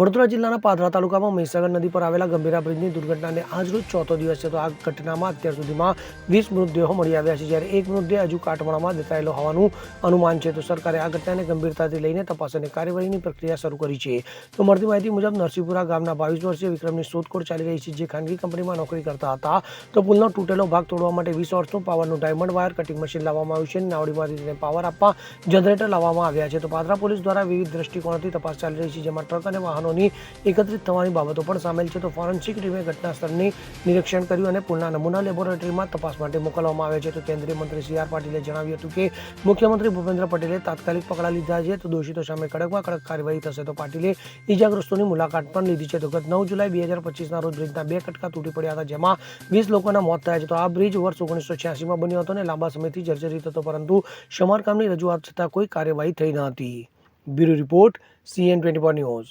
વડોદરા જિલ્લાના પાદરા તાલુકામાં મહીસાગર નદી પર આવેલા ગંભીરા બ્રિજની દુર્ઘટનાને આજરોજ ચોથો દિવસ છે તો આ ઘટનામાં અત્યાર સુધીમાં વીસ મૃતદેહો મળી આવ્યા છે, જ્યારે એક મૃતદેહ હજુ કાટમાળામાં દેખાયેલો હોવાનું અનુમાન છે. તો સરકારે આ ઘટનાને ગંભીરતાથી લઈને તપાસ અને કાર્યવાહીની પ્રક્રિયા શરૂ કરી છે. તો મળતી માહિતી મુજબ નરસિંહપુરા ગામના બાવીસ વર્ષીય વિક્રમની શોધખોળ ચાલી રહી છે, જે ખાનગી કંપનીમાં નોકરી કરતા હતા. તો પુલનો તૂટેલો ભાગ તોડવા માટે વીસ વર્ષનું પાવરનું ડાયમંડ વાયર કટિંગ મશીન લાવવામાં આવ્યું છે નાવડીમાંથી તેને પાવર આપવા જનરેટર લાવવામાં આવ્યા છે. તો પાદરા પોલીસ દ્વારા વિવિધ દ્રષ્ટિકોણથી તપાસ ચાલી રહી છે, જેમાં ટ્રક અને વાહનોની એકત્રિત થવાની બાબતો પણ સામેલ છે. તો ફોરેન્સિક ટીમે ઘટના સ્થળની નિરીક્ષણ કર્યું અને પુલના નમૂના લેબોરેટરીમાં તપાસ માટે મોકલવામાં આવ્યા છે. તો કેન્દ્રીય મંત્રી સી આર પાટીલે જણાવ્યું હતું કે, મુખ્યમંત્રી ભૂપેન્દ્ર પટેલે તાત્કાલિક પકડા લીધા છે. તો દોષિતો સામે કડકમાં કડક કાર્યવાહી થશે. તો પાટીલે ઈજાગ્રસ્તોની મુલાકાત પણ લીધી છે. તો ગત નવ જુલાઈ બે હજાર પચીસના રોજ બ્રિજના બે કટકા તૂટી પડ્યા હતા, જેમાં વીસ લોકોના મોત થયા છે. તો આ બ્રિજ વર્ષ ઓગણીસો છ્યાસીમાં બન્યો હતો અને લાંબા સમયથી જર્જરિત હતો, પરંતુ સમારકામની રજૂઆત છતાં કોઈ કાર્યવાહી થઈ ન હતી. Bureau report, CN twenty news.